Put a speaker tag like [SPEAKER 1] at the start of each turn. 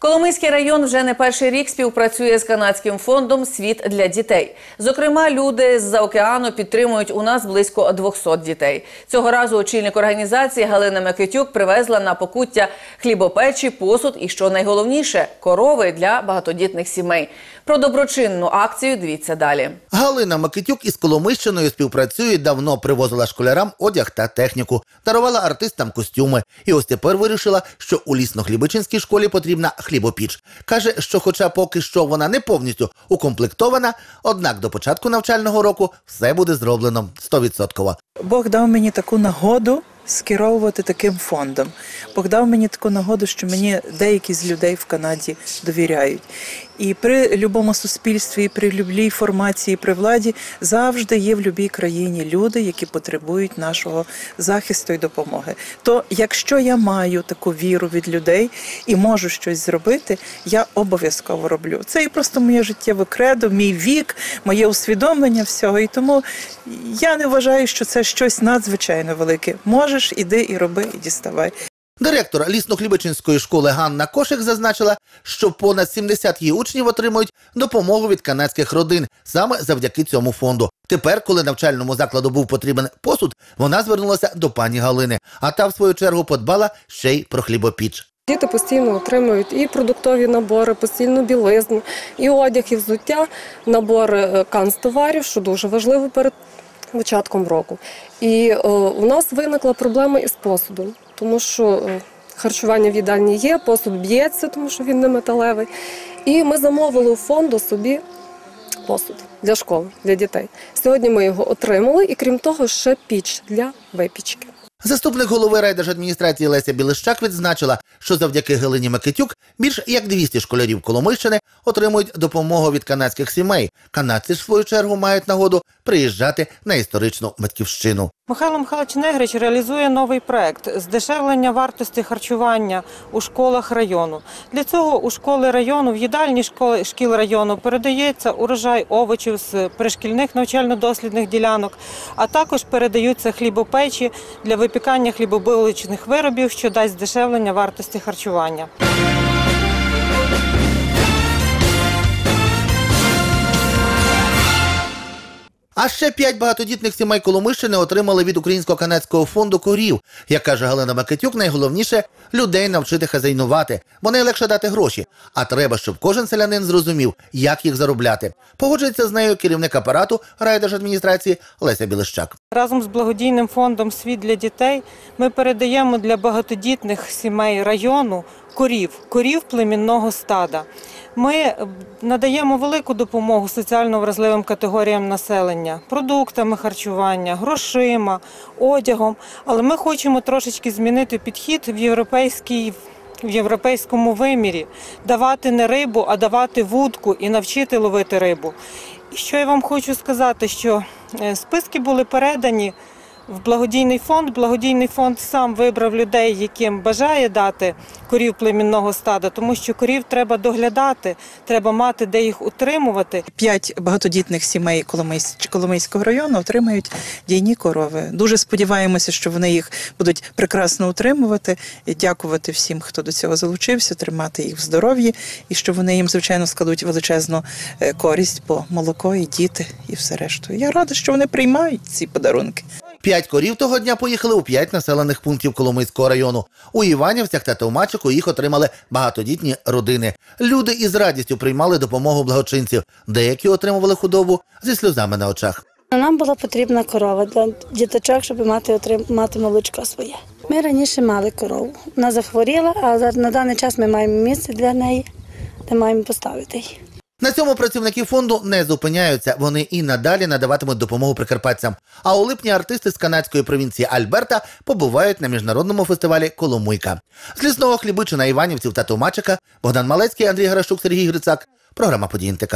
[SPEAKER 1] Коломийський район вже не перший рік співпрацює з канадським фондом Світ для дітей. Зокрема, люди з-за океану підтримують у нас близько 200 дітей. Цього разу очільник організації Галина Микитюк привезла на покуття хлібопечі, посуд і, що найголовніше, корови для багатодітних сімей. Про доброчинну акцію дивіться далі.
[SPEAKER 2] Галина Микитюк із Коломийщиною співпрацює давно, привозила школярам одяг та техніку, дарувала артистам костюми. І ось тепер вирішила, що у лісно-хлібичинській школі потрібна хлібопіч. Каже, що, хоча поки що вона не повністю укомплектована, однак до початку навчального року все буде зроблено 100%.
[SPEAKER 3] Бог дав мені таку нагоду скеровувати таким фондом. Бог дав мені таку нагоду, що мені деякі з людей в Канаді довіряють. І при любому суспільстві, і при любій формації, при владі завжди є в будь-якій країні люди, які потребують нашого захисту і допомоги. То якщо я маю таку віру від людей і можу щось зробити, я обов'язково роблю. Це і просто моє життєве кредо, мій вік, моє усвідомлення всього. І тому я не вважаю, що це щось надзвичайно велике. Можеш, іди і роби, і діставай.
[SPEAKER 2] Директор лісно-хлібичинської школи Ганна Кошик зазначила, що понад 70 її учнів отримують допомогу від канадських родин саме завдяки цьому фонду. Тепер, коли навчальному закладу був потрібен посуд, вона звернулася до пані Галини, а та в свою чергу подбала ще й про хлібопіч.
[SPEAKER 4] Діти постійно отримують і продуктові набори, постільну білизну, і одяг, і взуття, набори е, канцтоварів, що дуже важливо перед початком року. І е, у нас виникла проблема із посудом, тому що е, харчування в їдальні є, посуд б'ється, тому що він не металевий. І ми замовили у фонду собі посуд для школи, для дітей. Сьогодні ми його отримали, і крім того, ще піч для випічки.
[SPEAKER 2] Заступник голови райдержадміністрації Леся Білищак відзначила, що завдяки Галині Микитюк більш як 200 школярів Коломийщини отримують допомогу від канадських сімей. Канадці в свою чергу мають нагоду приїжджати на історичну батьківщину.
[SPEAKER 5] Михайло Михайлович Негрич реалізує новий проект здешевлення вартості харчування у школах району. Для цього у школи району, в їдальні школи шкіл району передається урожай овочів з пришкільних навчально-дослідних ділянок, а також передаються хлібопечі для випікання хлібобуличних виробів, що дасть здешевлення вартості харчування.
[SPEAKER 2] А ще п'ять багатодітних сімей Коломийщини отримали від українського канадського фонду корів. Як каже Галина Макетюк, найголовніше людей навчити хазяйнувати, бо найлегше дати гроші. А треба, щоб кожен селянин зрозумів, як їх заробляти. Погоджується з нею керівник апарату райдержадміністрації Леся Білищак.
[SPEAKER 5] Разом з благодійним фондом Світ для дітей ми передаємо для багатодітних сімей району корів, корів племінного стада. Ми е, надаємо велику допомогу соціально вразливим категоріям населення продуктами харчування, грошима, одягом. Але ми хочемо трошечки змінити підхід в європейській. В європейському вимірі давати не рибу, а давати вудку і навчити ловити рибу. І що я вам хочу сказати, що е, списки були передані в благодійний фонд. Благодійний фонд сам вибрав людей, яким бажає дати корів племінного стада, тому що корів треба доглядати, треба мати де їх утримувати.
[SPEAKER 3] П'ять багатодітних сімей Коломийського району отримають дійні корови. Дуже сподіваємося, що вони їх будуть прекрасно утримувати. І дякувати всім, хто до цього залучився, тримати їх в здоров'ї, і що вони їм, звичайно, складуть величезну е, користь, бо молоко і діти, і все решту. Я рада, що вони приймають ці подарунки.
[SPEAKER 2] П'ять корів того дня поїхали у п'ять населених пунктів Коломийського району. У Іванівцях та Товмачику їх отримали багатодітні родини. Люди із радістю приймали допомогу благочинців. Деякі отримували худобу зі сльозами на очах.
[SPEAKER 6] Нам була потрібна корова для діточок, щоб мати отрим, мати молочко своє. Ми раніше мали корову. Вона захворіла, а на даний час ми маємо місце для неї, де маємо поставити її.
[SPEAKER 2] На цьому працівники фонду не зупиняються. Вони і надалі надаватимуть допомогу прикарпатцям. А у липні артисти з канадської провінції Альберта побувають на міжнародному фестивалі Коломийка. З лісного хлібичина Іванівців та Томачика Богдан Малецький, Андрій Гарашук, Сергій Грицак. Програма «Подій НТК».